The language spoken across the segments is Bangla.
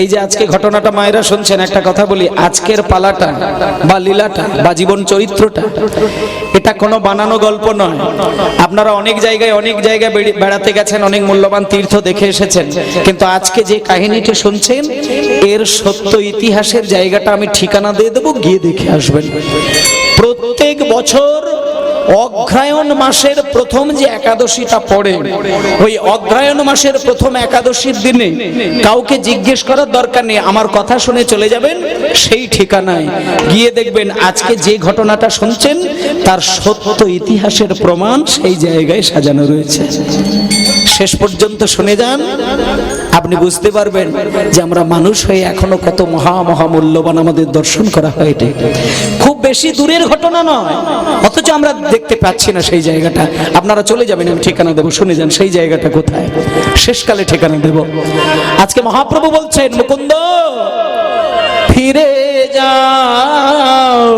এই যে আজকে ঘটনাটা মায়েরা শুনছেন, একটা কথা বলি, আজকের পালাটা বা লীলাটা বা জীবন চরিত্রটা, এটা কোনো বানানো গল্প নয়। আপনারা অনেক জায়গায় অনেক জায়গায় বেড়াতে গেছেন, অনেক মূল্যবান তীর্থ দেখে এসেছেন। কিন্তু আজকে যে কাহিনীটা শুনছেন, এর সত্য ইতিহাসের জায়গাটা আমি ঠিকানা দিয়ে দেবো, গিয়ে দেখে আসবেন। প্রত্যেক বছর অগ্রায়ণ মাসের প্রথম যে একাদশীটা পড়ে, ওই অগ্রায়ণ মাসের প্রথম একাদশীর দিনে কাউকে জিজ্ঞেস করার দরকার নেই, আমার কথা শুনে চলে যাবেন, সেই ঠিকানায়। গিয়ে দেখবেন আজকে যে ঘটনাটা শুনছেন, তার সত্য ইতিহাসের প্রমাণ সেই জায়গায় সাজানো রয়েছে। শেষ পর্যন্ত শুনে যান আপনি বুঝতে পারবেন যে আমরা মানুষ হয়ে এখনও কত মহা মহা মূল্যবান আমাদের দর্শন করা হয় এটা। খুব বেশি দূরের ঘটনা নয়, অথচ আমরা দেখতে পাচ্ছি না সেই জায়গাটা। আপনারা চলে যাবেন, আমি ঠিকানা দেবো, শুনে যান সেই জায়গাটা কোথায়। শেষকালে ঠিকানা দেব। আজকে মহাপ্রভু বলছেন, মুকুন্দ, ফিরে যাও।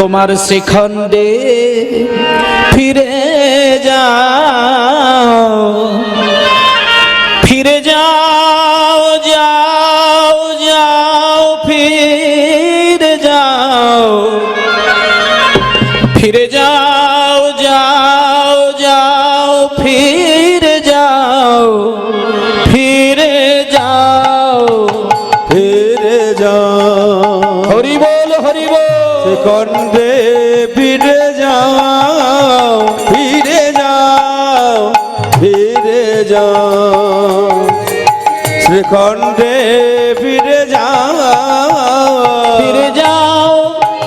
তোমার শ্রীখণ্ডে ফিরে যাও। ফিরে যাও যাও যাও ফিরে যাও। ফিরে যাও যাও যাও ফিরে যাও। ফিরে যাও ফিরে যাও। হরি বল হরি বল। শ্রীখণ্ডে ফিরে যাও। ফিরে যাও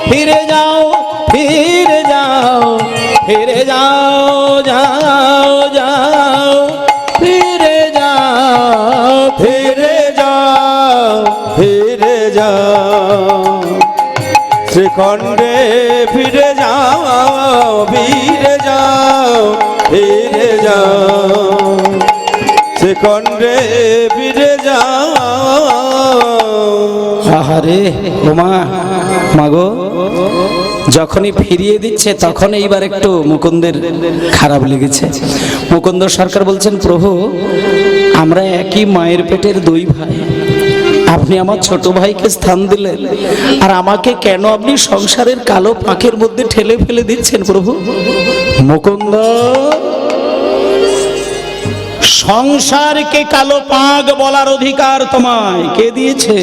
ফিরে যাও ফিরে যাও ফিরে যাও যাও যাও ফিরে যাও ফিরে যাও ফিরে যাও। শ্রীখণ্ডে ফিরে যাও ফিরে যাও ফিরে যাও। ফিরে যাও। আহারে ওমা মাগো, যখনই ফিরিয়ে দিচ্ছে তখন এইবার একটু মুকুন্দের খারাপ লেগেছে। মুকুন্দ সরকার বলছেন, প্রভু, আমরা একই মায়ের পেটের দুই ভাই। আপনি আমার ছোট ভাইকে স্থান দিলেন। আর আমাকে কেন আপনি সংসারের কালো পাখের মধ্যে ঠেলে ফেলে দিচ্ছেন প্রভু? মুকুন্দ সংসারকে কালো পাক বলার অধিকার তোমায় কে দিয়েছে?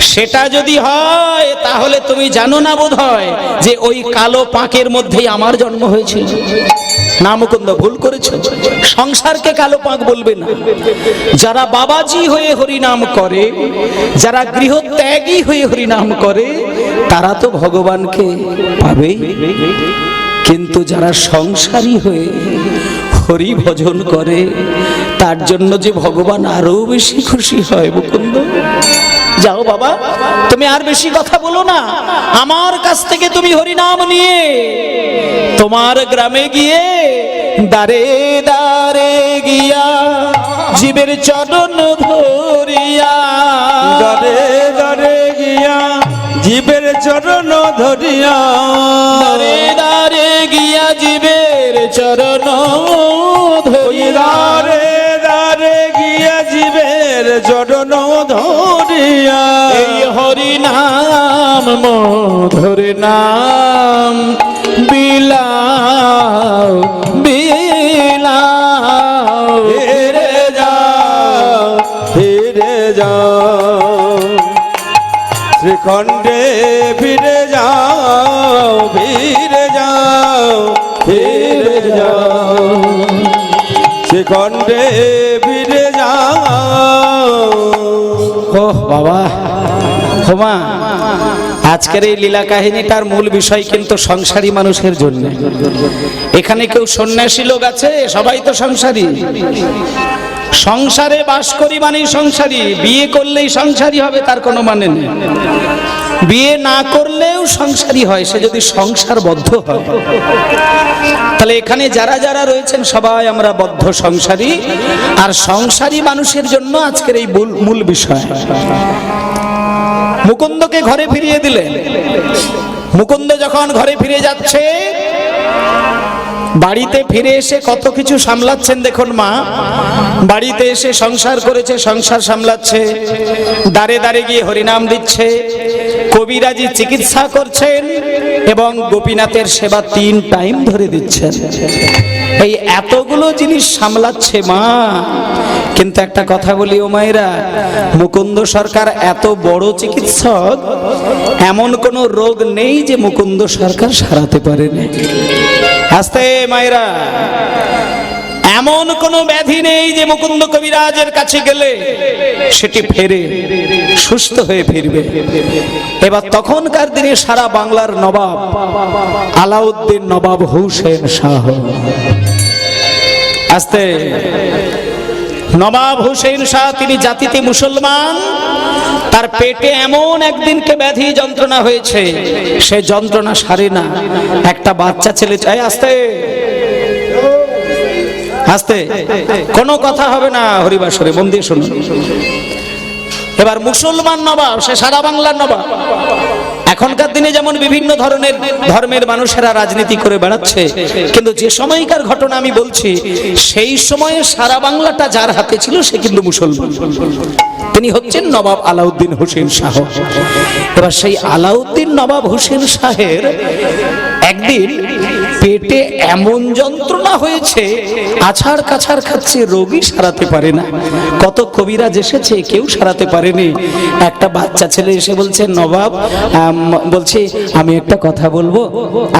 সেটা যদি হয়, তাহলে তুমি জানো না বোধ হয় যে ওই কালো পাকের মধ্যেই আমার জন্ম হয়েছিল। না, মুকুন্দ, ভুল করেছ। সংসারকে কালো পাক বলবে না। যারা বাবাজি হয়ে হরিনাম করে, যারা গৃহত্যাগী হয়ে হরিনাম করে, তারা তো ভগবানকে পাবে কিন্তু যারা সংসারী হয়ে হরি ভজন করে। তার জন্য যে ভগবান আরও বেশি খুশি হয় মুকুন্দ। যাও বাবা তুমি আর বেশি কথা বলো না। আমার কাছ থেকে তুমি হরিনাম নিয়ে তোমার গ্রামে গিয়ে দারে দারে গিয়া জীবের চরণ ধরিয়া দারে দরে গিয়া জীবের চরণ ধরিয়া দারে দারে গিয়া জীবের চরণ নাম মধুর নাম বিলাও বিলাও। ফিরে যাও ফিরে যাও। শ্রীখণ্ডে ফিরে যাও ফিরে যাও ফিরে যাও। শ্রীখণ্ডে ফিরে যাও। ওহ বাবা। হোমা, আজকের এই লীলা কাহিনীটার মূল বিষয় কিন্তু সংসারী মানুষের জন্য। এখানে কেউ সন্ন্যাসী লোক আছে, সবাই তো সংসারী। সংসারে বাস করি মানেই সংসারী, বিয়ে করলেই সংসারী হবে তার কোনো মানে নেই। বিয়ে না করলেও সংসারী হয়, সে যদি সংসার বদ্ধ হয়। তাহলে এখানে যারা যারা রয়েছেন, সবাই আমরা বদ্ধ সংসারী। আর সংসারী মানুষের জন্য আজকের এই মূল- মূল বিষয়। মুকুন্দকে ঘরে ফিরিয়ে দিলেন মুকুন্দ যখন ঘরে ফিরে যাচ্ছে, বাড়িতে ফিরে এসে কত কিছু সামলাচ্ছেন দেখুন মা। বাড়িতে এসে সংসার করেছে, সংসার সামলাচ্ছে দাঁড়ে দাঁড়ে গিয়ে হরিনাম দিচ্ছে, কবিরাজি চিকিৎসা করছেন এবং গোপীনাথের সেবা তিন টাইম ধরে দিচ্ছেন। এই এতগুলো জিনিস সামলাচ্ছে মা। কিন্তু একটা কথা বলি, ও মায়েরা, মুকুন্দ সরকার এত বড় চিকিৎসক, এমন কোনো রোগ নেই যে মুকুন্দ সরকার সারাতে পারেনি আস্তে, মায়েরা, এমন কোনো ব্যাধি নেই যে মুকুন্দ কবিরাজের কাছে গেলে সেটি ফেরে, সুস্থ হয়ে ফিরবে। এবার তখনকার দিনে সারা বাংলার নবাব আলাউদ্দিন নবাব হুসেন শাহ। আস্তে নবাব হুসেন শাহ, তিনি জাতিতে মুসলমান। তার পেটে এমন একদিনকে ব্যাধি যন্ত্রণা হয়েছে, সে যন্ত্রণা সারে না। একটা বাচ্চা ছেলে চাই আসতে। আসতে। কোনো কথা হবে না, হরিবাসরে দিয়ে শুনুন। এবার মুসলমান নবাব, সে সারা বাংলার নবাব। এখনকার দিনে যেমন বিভিন্ন ধরনের ধর্মের মানুষেরা রাজনীতি করে বেড়াচ্ছে, কিন্তু যে সময়কার ঘটনা আমি বলছি, সেই সময়ে সারা বাংলাটা যার হাতে ছিল সে কিন্তু মুসলমান। তিনি হচ্ছেন নবাব আলাউদ্দিন হোসেন শাহ। এবার সেই আলাউদ্দিন নবাব হোসেন শাহের একদিন পেটে এমন যন্ত্রণা হয়েছে, আছাড় কাছাড় খাচ্ছে, রোগী সারাতে পারে না। কত কবিরাজ এসেছে, কেউ সারাতে পারেনি। একটা বাচ্চা ছেলে এসে বলছে, নবাব বলছে, আমি একটা কথা বলব।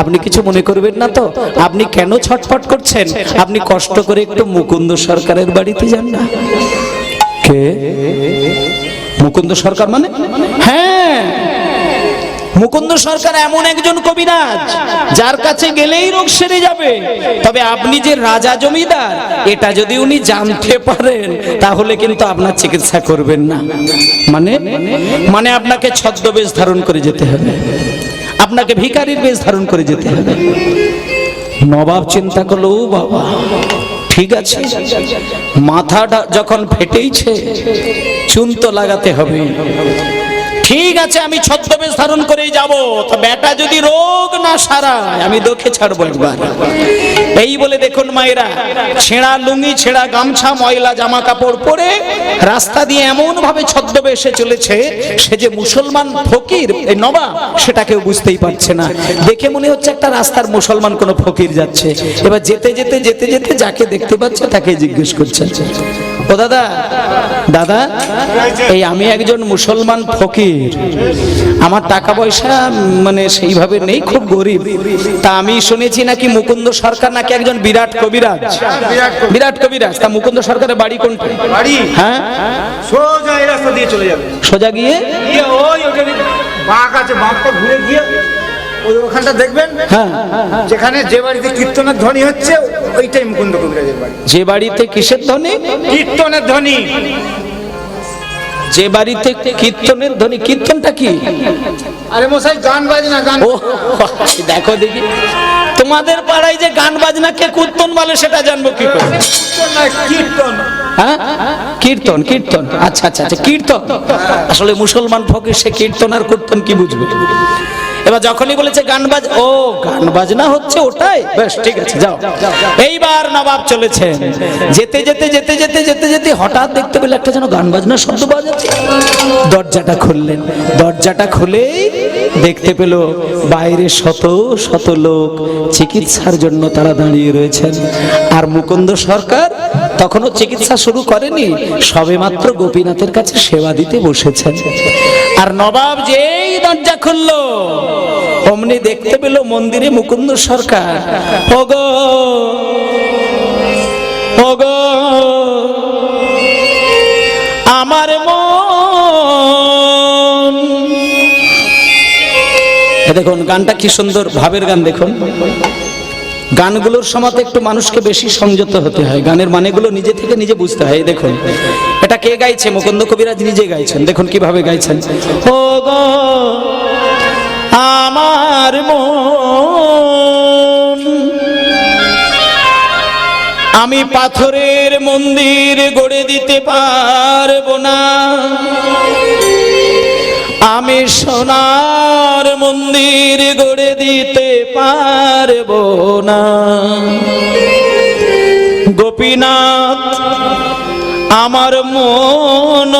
আপনি কিছু মনে করবেন না তো? আপনি কেন ছটফট করছেন? আপনি কষ্ট করে একটু মুকুন্দ সরকারের বাড়িতে যান না। কে? মুকুন্দ সরকার মানে? হ্যাঁ। মুকুন্দ সরকার এমন একজন কবিরাজ, যার কাছে গেলেই রোগ সেরে যাবে। তবে আপনি যে রাজা জমিদার, এটা যদি উনি জানতে পারেন, তাহলে কিন্তু আপনার চিকিৎসা করবেন না। মানে? মানে আপনাকে ছদ্মবেশ ধারণ করে যেতে হবে। আপনাকে ভিখারির বেশ ধারণ করে যেতে হবে। নবাব চিন্তা করল বাবা, ঠিক আছে। মাথাটা যখন ফেটেইছে, চুন তো লাগাতে হবে। ঠিক আছে, আমি ছদ্মবেশ ধারণ করেই যাব। তো বেটা যদি রোগ না সারায়, আমি দোকে ছাড়বো একবার। এই বলে দেখুন মায়েরা, ছেঁড়া লুঙ্গি, ছেঁড়া গামছা, ময়লা জামা কাপড় পরে রাস্তা দিয়ে এমন ভাবে ছদ্মবেশে চলেছে, সে যে মুসলমান ফকির, এই নবা সেটা কেউ বুঝতেই পারছে না। দেখে মনে হচ্ছে একটা রাস্তার মুসলমান কোনো ফকির যাচ্ছে। এবার যেতে যেতে যেতে যেতে যাকে দেখতে পাচ্ছে তাকে জিজ্ঞেস করছে। ও দাদা দাদা এই আমি একজন মুসলমান ফকির। আমার টাকা পয়সা মানে সেইভাবে নেই খুব গরিব। তা আমি শুনেছি নাকি মুকুন্দ সরকার নাকি একজন বিরাট কবিরাজ? বিরাট কবিরাজ তা মুকুন্দ সরকারের বাড়ি কোনটা? বাড়ি। হ্যাঁ? সোজা এই রাস্তা দিয়ে চলে যাবে। সোজা গিয়ে? ওই বাঁক আছে বাঁকটা ঘুরে গিয়ে ওই ওখানটা দেখবেন? হ্যাঁ। যেখানে যে বাড়িতে কীর্তনের ধ্বনি হচ্ছে ওইটাই মুকুন্দ কবিরাজের বাড়ি। যে বাড়িতে কিসের ধ্বনি? কীর্তনের ধ্বনি। যে বাড়িতে কীর্তনের ধ্বনি কীর্তনটা কি? আরে মশাই গান বাজনা গান। ও দেখো দেখি। তোমাদের পাড়ায় যে গান বাজনাকে কীর্তন বলে সেটা জানব কি করে? কীর্তন কীর্তন। হ্যাঁ? কীর্তন কীর্তন। আচ্ছা আচ্ছা আচ্ছা কীর্তন। আসলে মুসলমান ফকির সে কীর্তন আর কীর্তন কি বুঝবে? এবার যখনই বলেছে গান বাজ, ও, গান বাজনা হচ্ছে ওটাই? বেশ, ঠিক আছে, যাও। এইবার নবাব চলেছে যেতে যেতে যেতে যেতে যেতে যেতে হঠাৎ দেখতে পেলে একটা যেন গান বাজনা শব্দ পাওয়া দরজাটা খুললেন। দরজাটা খুলেই দেখতে পেল বাইরে শত শত লোক চিকিৎসার জন্য তারা দাঁড়িয়ে রয়েছেন। আর মুকুন্দ সরকার তখনও চিকিৎসা শুরু করেনি সবেমাত্র গোপীনাথের কাছে সেবা দিতে বসেছেন। আর নবাব যেই দরজা খুলল, অমনি দেখতে পেল মন্দিরে মুকুন্দ সরকার। ওগো ওগো। দেখুন, গানটা কি সুন্দর, ভাবের গান দেখুন। গানগুলোর সময় একটু মানুষকে বেশি সংযত হতে হয়। গানের মানেগুলো নিজে থেকে নিজে বুঝতে হয়। দেখুন, এটা কে গাইছে? মুকুন্দ কবিরাজ নিজে গাইছেন। দেখুন কীভাবে গাইছেন। ও গো, আমার মন, আমি পাথরের মন্দির গড়ে দিতে পারব না। আমি সোনার মন্দির গড়ে দিতে পারব না। গোপীনাথ, আমার মন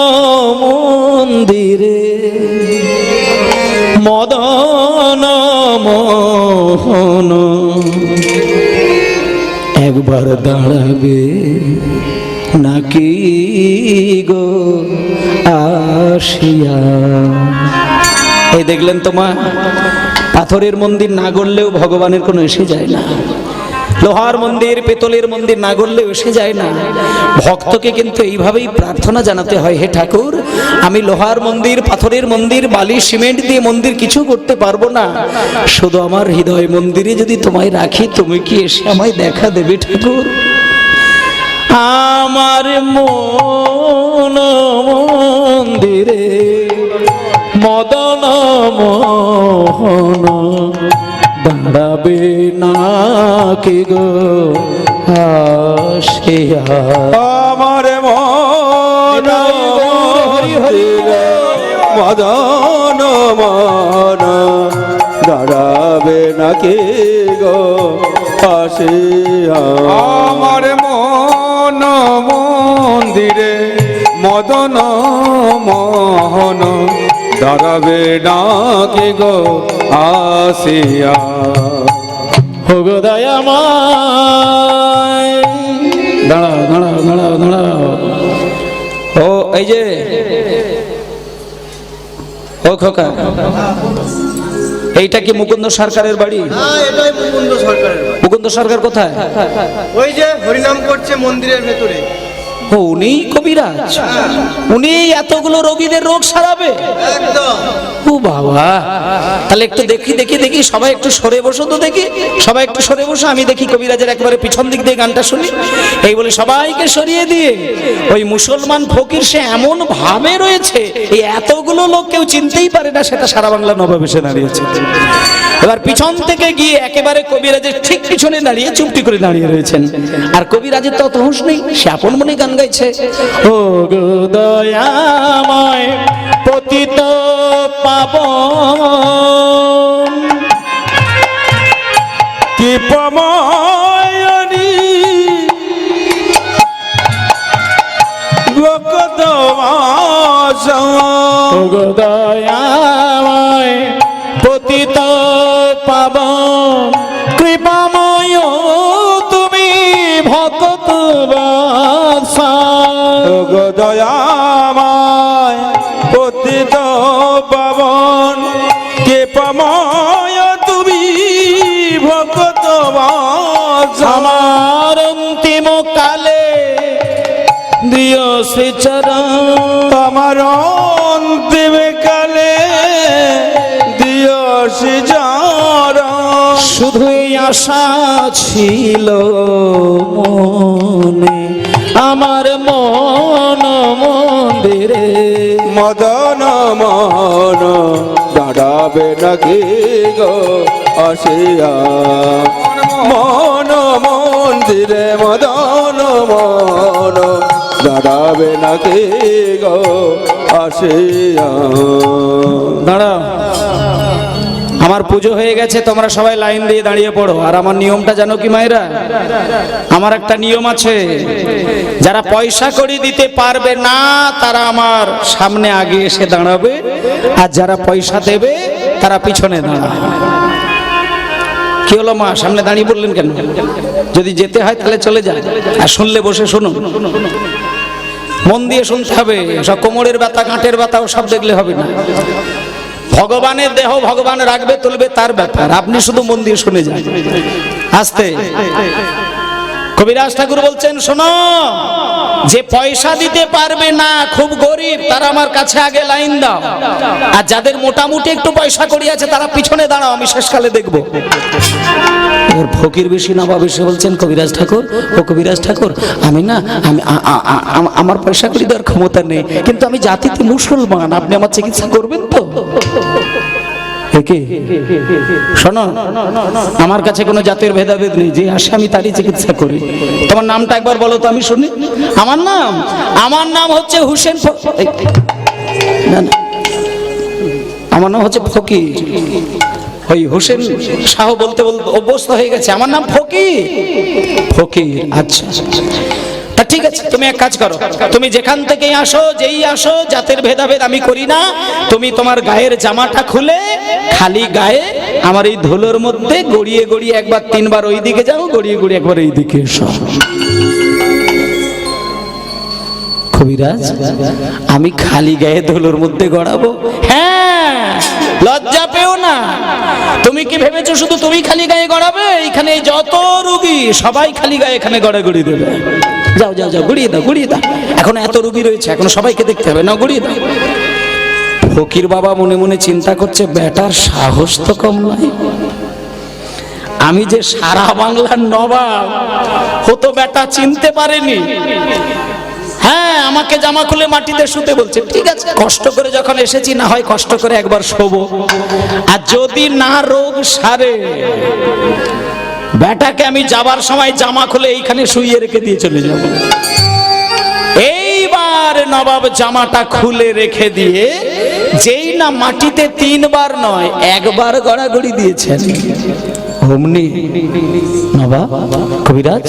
মন্দিরে, মদন মোহন, একবার দাঁড়াবে নাকি গো আসিয়া? এই দেখলেন তো মা, পাথরের মন্দির না গড়লেও ভগবানের কোনো এসে যায় না। লোহার মন্দির, পেতলের মন্দির না গড়লেও এসে যায় না। ভক্তকে কিন্তু এইভাবেই প্রার্থনা জানাতে হয়, হে ঠাকুর, আমি লোহার মন্দির, পাথরের মন্দির, বালি, সিমেন্ট দিয়ে মন্দির কিছু করতে পারব না। শুধু আমার হৃদয় মন্দিরে যদি তোমায় রাখি, তুমি কি এসে আমায় দেখা দেবে ঠাকুর? আমার মন মন্দিরে মদন মোহন দাঁড়াবে না কি গো আসিয়া আমার মন মদন মন দাঁড়াবে নাকি গো আসিয়া আমার মন মন্দিরে মদন মোহন। দাঁড়াবে নাকি গো আসিয়া। হোগো দয়াময়। দাঁড়াও দাঁড়াও দাঁড়াও দাঁড়াও ও এই যে। ও খোকা। এইটা কি মুকুন্দ সরকারের বাড়ি? হ্যাঁ এটাই মুকুন্দ সরকারের বাড়ি। মুকুন্দ সরকার কোথায়? ওই যে হরিনাম করছে মন্দিরের ভেতরে। ও উনি কবিরাজ। উনি এতগুলো রোগীদের রোগ সারাবে। ও বাবা। তাহলে একটু দেখি দেখি দেখি সবাই একটু সরে বসো তো দেখি। সবাই একটু সরে বসো আমি দেখি কবিরাজের একবারে পিছন দিক দিয়ে গানটা শুনি। এই বলে সবাইকে সরিয়ে দিয়ে ওই মুসলমান ফকির সে এমন ভাবে রয়েছে এই এতগুলো লোক কেউ চিনতেই পারে না সেটা সারা বাংলা নবাবেশে দাঁড়িয়েছে। এবার পিছন থেকে গিয়ে একেবারে কবিরাজের ঠিক পিছনে দাঁড়িয়ে চুপটি করে দাঁড়িয়ে রয়েছেন। আর কবিরাজের তো অত হুঁশ নেই সে আপন মনে গান গাইছে। ও গো দয়াময় পতিত পাবন। কি পময়নি ভক্ত গো দয়াময় পতিত পাবন। কৃপাময় দয়াময় পতিত পাবন কে পময় তুমি ভক্ত আমার অন্তিম কালে দিও শ্রীচরণ। আমার অন্তিম কালে দিও সিজারণ শুধুই আশা ছিল মনে আমার মন মন্দিরে মদন মন দাঁড়াবে নাকি গো আসিয়া? মন মন্দিরে মদন মন দাঁড়াবে নাকি গো আসিয়া? দাঁড়াও। আমার পুজো হয়ে গেছে, তোমরা সবাই লাইন দিয়ে দাঁড়িয়ে পড়ো। আর আমার নিয়মটা জানো কি মায়েরা? আমার একটা নিয়ম আছে, যারা পয়সা করি দিতে পারবে না, তারা আমার সামনে আগে এসে দাঁড়াবে, আর যারা পয়সা দেবে, তারা পিছনে দাঁড়াবে। কি হলো মা? সামনে দাঁড়িয়ে বললেন কেন? যদি যেতে হয় তাহলে চলে যান। আর শুনলে বসে শুনুন। মন দিয়ে শুনতে হবে, সব কোমরের ব্যথা গাঁটের ব্যথা সব দেখলে হবে না। ভগবানের দেহ ভগবান রাখবে, তুলবে, তার ব্যাপার। আপনি শুধু মন দিয়ে শুনে যান। আসতে। কবিরাজ ঠাকুর বলছেন, শোনো, যে পয়সা দিতে পারবে না, খুব গরিব, তারা আমার কাছে আগে লাইন দাও। আর যাদের মোটামুটি একটু পয়সা করি আছে, তারা পিছনে দাঁড়াও, আমি শেষকালে দেখব। এবার ফকির বেশি নবাব এসে বলছেন কবিরাজ ঠাকুর। ও কবিরাজ ঠাকুর, আমি না, আমি আমার পয়সা করি দেওয়ার ক্ষমতা নেই, কিন্তু আমি জাতিতে মুসলমান, আপনি আমার চিকিৎসা করবেন তো? শোনো, আমার কাছে কোনো জাতের ভেদাভেদ নেই, যে আসে আমি তারই চিকিৎসা করি। তোমার নামটা একবার বলো তো, আমি শুনি। আমার নাম? আমার নাম হচ্ছে হুসেন আমার নাম হচ্ছে ফকির। ওই হোসেন শাহ বলতে বলতে অভ্যস্ত হয়ে গেছে। আমার নাম ফকির। ফকির আচ্ছা। তা ঠিক আছে, তুমি এক কাজ করো। তুমি যেখান থেকেই আসো, যেই আসো, জাতের ভেদাভেদ আমি করি না। তুমি তোমার গায়ের জামাটা খুলে, খালি গায়ে আমার এই ধুলোর মধ্যে গড়িয়ে গড়িয়ে একবার তিনবার ওই দিকে যাও, গড়িয়ে গড়িয়ে একবার এই দিকে এসো। কবিরাজ, আমি খালি গায়ে ধুলোর মধ্যে গড়াবো? হ্যাঁ। কি ভেবেছো শুধু তুমি খালি গায়ে গড়াবে? এখানে যত রুগী, সবাই খালি গায়ে এখানে গড়াগড়ি দেবে। যাও যাও যাও, গুড়িয়ে দাও গুড়িয়ে দাও। এখন এত রুগী রয়েছে, এখন সবাইকে দেখতে হবে। না গুড়িয়ে দাও। ফকির বাবা মনে মনে চিন্তা করছে, বেটার সাহস তো কম নয়। আমি যে সারা বাংলার নবাব হতো বেটা চিনতে পারেনি। হ্যাঁ আমাকে জামা খুলে মাটিতে শুতে বলছে। ঠিক আছে। কষ্ট করে যখন এসেছি না হয় কষ্ট করে একবার শোবো। আর যদি না রোগ সারে বেটাকে আমি যাবার সময় জামা খুলে এইখানে শুইয়ে রেখে দিয়ে চলে যাব। এইবার নবাব জামাটা খুলে রেখে দিয়ে যেই না মাটিতে তিনবার নয় একবার গড়াগড়ি দিয়েছেন। অমনি নবাব কবিরাজ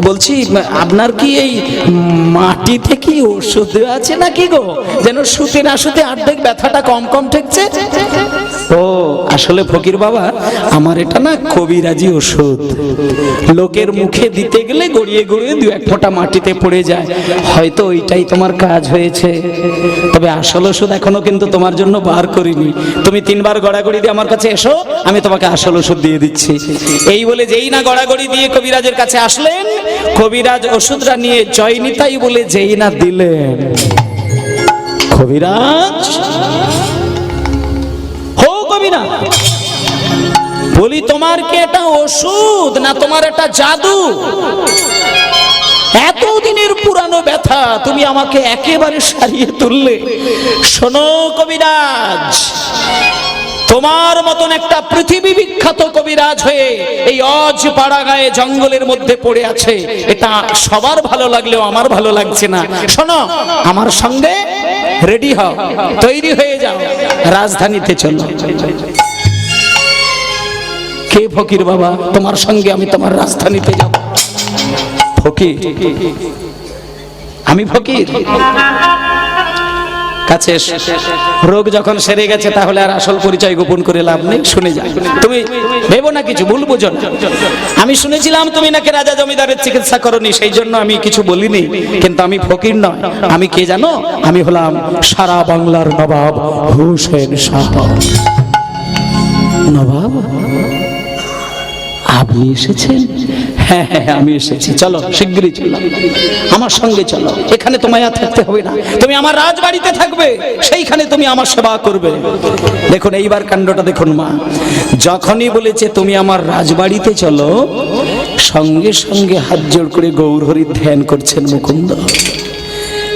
বলছি আপনার কি এই মাটিতে কি ওষুধ আছে নাকি গো? যেন শুতে না সুতে আর্ধেক ব্যথাটা কম কম ঠেকছে? ও, আসলে ফকির বাবা, আমার এটা না কবিরাজি ওষুধ। লোকের মুখে দিতে গেলে গড়িয়ে গড়িয়ে দু এক ফোঁটা মাটিতে পড়ে যায়। হয়তো ওইটাই তোমার কাজ হয়েছে। তবে আসল ওষুধ এখনও কিন্তু তোমার জন্য বার করিনি। তুমি তিনবার গড়াগড়ি দিয়ে আমার কাছে এসো, আমি তোমাকে আসল ওষুধ দিয়ে দিচ্ছি। এই বলে যেই না গড়াগড়ি দিয়ে কবিরাজের কাছে আসলেন, কবিরাজ ওষুধটা নিয়ে জয়নিতাই বলে যেই না দিলেন। কবিরাজ! হো কবিরাজ বলি, তোমার কি এটা ওষুধ না তোমার এটা জাদু? এতদিনের পুরানো ব্যথা তুমি আমাকে একেবারে সারিয়ে তুললে। শোনো কবিরাজ, তোমার মতন একটা পৃথিবী বিখ্যাত কবিরাজ হয়ে এই অজ পাড়া গায়ে জঙ্গলের মধ্যে পড়ে আছে। এটা সবার ভালো লাগলেও আমার ভালো লাগছে না। শোনো, আমার সঙ্গে রেডি হও। তৈরি হয়ে যাও। রাজধানীতে চলো। কে ফকির বাবা? তোমার সঙ্গে আমি তোমার রাজধানীতে যাব। ফকির? আমি ফকির। কাছে রোগ যখন সেরে গেছে, তাহলে আর আসল পরিচয় গোপন করে লাভ নেই, শুনে যা তুমি ভেবো না কিছু, ভুল বুঝো। আমি শুনেছিলাম তুমি নাকি রাজা জমিদারের চিকিৎসা করনি, সেই জন্য আমি কিছু বলিনি। কিন্তু আমি ফকির নয়, আমি কে জানো? আমি হলাম সারা বাংলার নবাব হুসেন শাহ। নবাব, আপনি এসেছেন? হ্যাঁ হ্যাঁ হ্যাঁ, আমি এসেছি। চলো শিগগিরই চলো। আমার সঙ্গে চলো। এখানে তোমায় আর থাকতে হবে না। তুমি আমার রাজবাড়িতে থাকবে সেইখানে তুমি আমার সেবা করবে। দেখুন এইবার কাণ্ডটা দেখুন মা। যখনই বলেছে তুমি আমার রাজবাড়িতে চলো সঙ্গে সঙ্গে হাত জোড় করে গৌরহরির ধ্যান করছেন মুকুন্দ।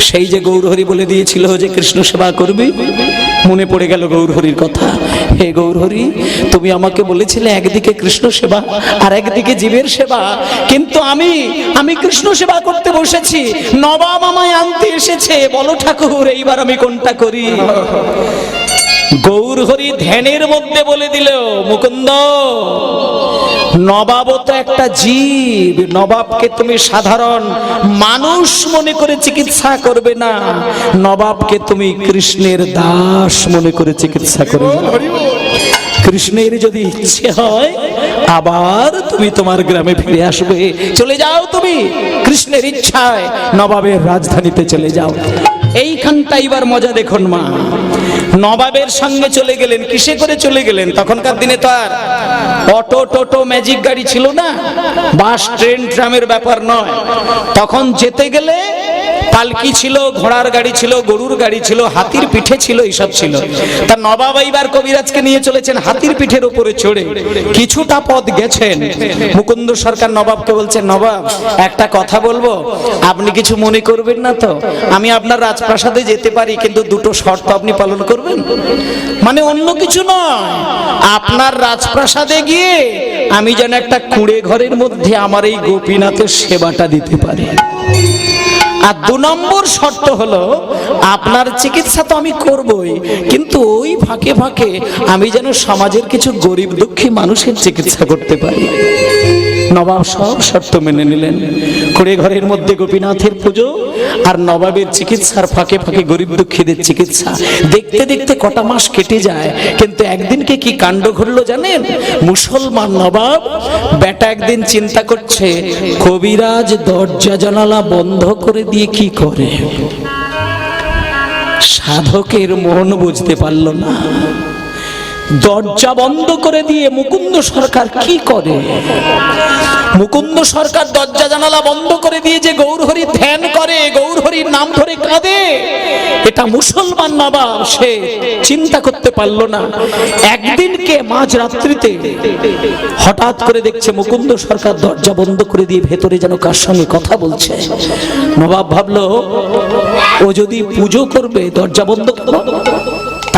সেই যে গৌরহরি বলে দিয়েছিল যে কৃষ্ণ সেবা করবে মনে পড়ে গেল গৌরহরির কথা। হে গৌরহরি, তুমি আমাকে বলেছিলে একদিকে কৃষ্ণ সেবা আর একদিকে জীবের সেবা। কিন্তু আমি আমি কৃষ্ণ সেবা করতে বসেছি, নবাব আমায় আনতে এসেছে। বলো ঠাকুর, এইবার আমি কোনটা করি? গৌরহরি ধ্যানের মধ্যে বলে দিল, মুকুন্দ, নবাব তো একটা জীব, নবাবকে তুমি সাধারণ মানুষ মনে করে চিকিৎসা করবে না। নবাবকে তুমি কৃষ্ণের দাস মনে করে চিকিৎসা করবে কৃষ্ণের যদি ইচ্ছে হয়, আবার তুমি তোমার গ্রামে ফিরে আসবে। চলে যাও তুমি, কৃষ্ণের ইচ্ছায় নবাবের রাজধানীতে চলে যাও। এইখানটা এবার মজা দেখুন মা। নবাবের সঙ্গে চলে গেলেন, কিসে করে চলে গেলেন? তখনকার দিনে তো আর অটো টোটো ম্যাজিক গাড়ি ছিল না। বাস, ট্রেন, ট্রামের ব্যাপার নয়। তখন যেতে গেলে পালকি ছিল, ঘোড়ার গাড়ি ছিল, গরুর গাড়ি ছিল, হাতির পিঠে ছিল, এইসব ছিল। তা নবাব এইবার কবিরাজকে নিয়ে চলেছেন হাতির পিঠের উপরে চড়ে। কিছুটা পথ গেছেন। মুকুন্দ সরকার নবাবকে বলছেন নবাব, একটা কথা বলব? আপনি কিছু মনে করবেন না তো? আমি আপনার রাজপ্রাসাদে যেতে পারি, কিন্তু দুটো শর্ত আপনি পালন করবেন। মানে অন্য কিছু নয়। আপনার রাজপ্রাসাদে গিয়ে আমি যেন একটা কুড়ে ঘরের মধ্যে আমার এই গোপীনাথের সেবাটা দিতে পারি। আর দু নম্বর শর্ত হলো, আপনার চিকিৎসা তো আমি করবই, কিন্তু ওই ফাঁকে ফাঁকে আমি যেন সমাজের কিছু গরিব দুঃখী মানুষের চিকিৎসা করতে পারি। নবাব সব শর্ত মেনে নিলেন। কুড়ে ঘরের মধ্যে গোপীনাথের পুজো আর নবাবের চিকিৎসার ফাঁকে ফাঁকে গরিব দুঃখীদের চিকিৎসা। দেখতে দেখতে কটা মাস কেটে যায়, কিন্তু একদিনকে কি কাণ্ড ঘটলো জানেন? মুসলমান নবাব, বেটা একদিন চিন্তা করছে, কবিরাজ দরজা জানালা বন্ধ করে দিয়ে কি করে? সাধকের মন বুঝতে পারল না। দরজা বন্ধ করে দিয়ে মুকুন্দ সরকার কি করে? মুকুন্দ সরকার দরজা জানালা বন্ধ করে দিয়ে যে গৌরহরি ধ্যান করে, গৌরহরির নাম ধরে কাঁদে, এটা মুসলমান বাবা, সে চিন্তা করতে পারল না। একদিনকে মাঝ রাত্রিতে হঠাৎ করে দেখছে মুকুন্দ সরকার দরজা বন্ধ করে দিয়ে ভেতরে যেন কার সঙ্গে কথা বলছে। নবাব ভাবলো, ও যদি পুজো করবে, দরজা বন্ধ করো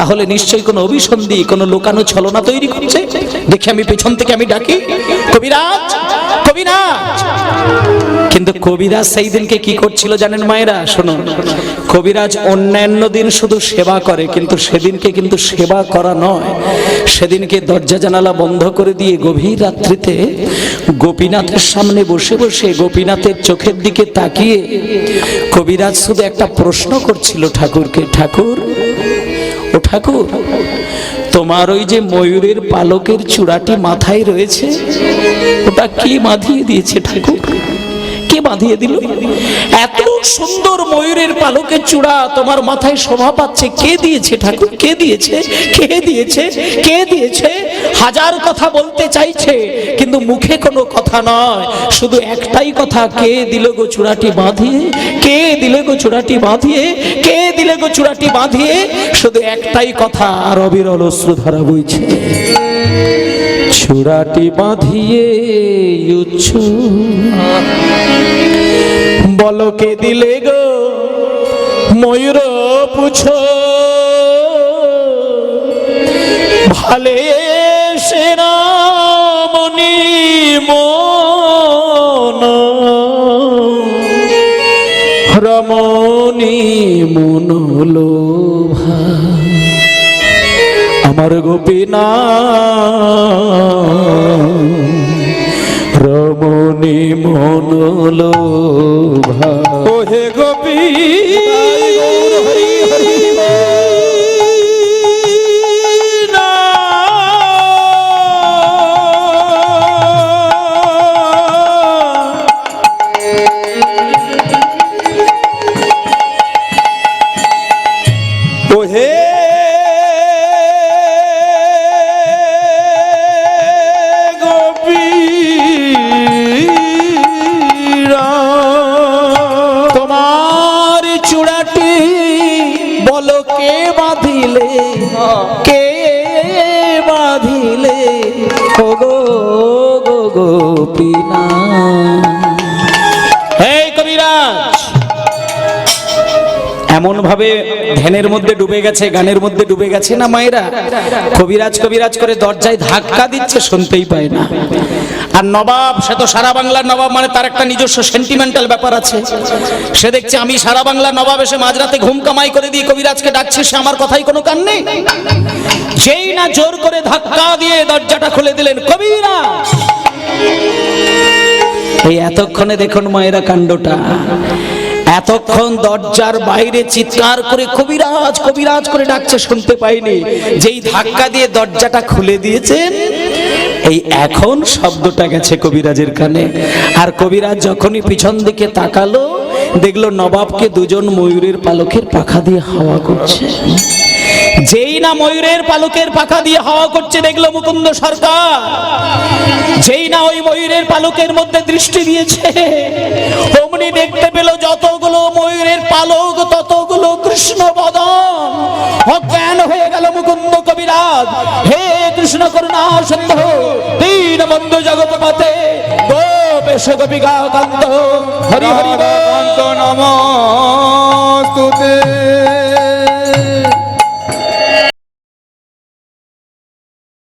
তাহলে নিশ্চয়ই কোনো অভিসন্ধি, কোনো লোকানো ছলনা তৈরি করছে? দেখে আমি পেছন থেকে আমি ডাকি। কবিরাজ কবিরাজ! কিন্তু কবিরাজ সেই দিনকে কি করছিল জানেন মায়েরা? শোনো, কবিরাজ অন্যান্য দিন শুধু সেবা করে, কিন্তু সেদিনকে কিন্তু সেবা করা নয়। সেদিনকে দরজা জানালা বন্ধ করে দিয়ে গভীর রাত্রিতে গোপীনাথের সামনে বসে বসে গোপীনাথের চোখের দিকে তাকিয়ে কবিরাজ শুধু একটা প্রশ্ন করছিল ঠাকুরকে, ঠাকুর ও ঠাকুর, তোমার ওই যে ময়ূরের পালকের চূড়াটি মাথায় রয়েছে, ওটা কে মাধিয়ে দিয়েছে ঠাকুর? বাঁধিয়ে দিল। এত সুন্দর ময়ূরের পালকের চূড়া তোমার মাথায় শোভা পাচ্ছে। কে দিয়েছে ঠাকুর? কে দিয়েছে? কে দিয়েছে? কে দিয়েছে? হাজার কথা বলতে চাইছে, কিন্তু মুখে কোনো কথা নয়। শুধু একটাই কথা, কে দিল গো চূড়াটি বাঁধিয়ে? কে দিলে গো চূড়াটি বাঁধিয়ে? কে দিলে গো চূড়াটি বাঁধিয়ে? শুধু একটাই কথা, আর অবিরল অশ্রুধারা বইছে। চূড়াটি বাঁধিয়ে উচ্ছ। বলকে দিলে গো ময়ূর পুছ? ভালে সেরামণি মন রমণী মন লোভা আমার গোপীনা। রমণী মনলোভা। ওহে গোপী বাঁধিলে কে বাঁধিলে? গো গো গোপীনা এমন ভাবে ধ্যানের মধ্যে ডুবে গেছে, গানের মধ্যে ডুবে গেছে না মায়েরা? কবিরাজ কবিরাজ করে দরজায় ধাক্কা দিচ্ছে, শুনতেই পায় না। আর নবাব, সে তো সারা বাংলার নবাব মানে তার একটা নিজস্ব সেন্টিমেন্টাল ব্যাপার আছে। সে দেখছে, আমি সারা বাংলার নবাব এসে মাঝরাতে ঘুম কামাই করে দিয়ে কবিরাজকে ডাকছে, সে আমার কথাই কোনো কান নেই? যেই না জোর করে ধাক্কা দিয়ে দরজাটা খুলে দিলেন কবিরাজ। এই এতক্ষণে দেখুন মায়েরা কাণ্ডটা। এতক্ষণ দরজার বাইরে চিৎকার করে কবিরাজ কবিরাজ করে ডাকছে, শুনতে পাইনি। যেই ধাক্কা দিয়ে দরজাটা খুলে দিয়েছেন, এই এখন শব্দটা গেছে কবিরাজের কানে। আর কবিরাজ যখনই পিছন দিকে তাকালো, দেখল নবাবকে দুজন ময়ূরের পালকের পাখা দিয়ে হাওয়া করছে। যেই না ময়ূরের পালকের পাখা দিয়ে হাওয়া করছে, দেখল মুকুন্দ সরকার। যেই না ওই ময়ূরের পালকের মধ্যে দৃষ্টি দিয়েছে, অমনি দেখতে পেল যতগুলো ময়ূরের পালক, ততগুলো কৃষ্ণ বদন অজ্ঞান হয়ে গেল মুকুন্দ কবিরাজ। হে কৃষ্ণ করুণা সন্ধ দীন বন্ধু গোপিকা কান্ত হরি হরি বল। নমস্তুতে।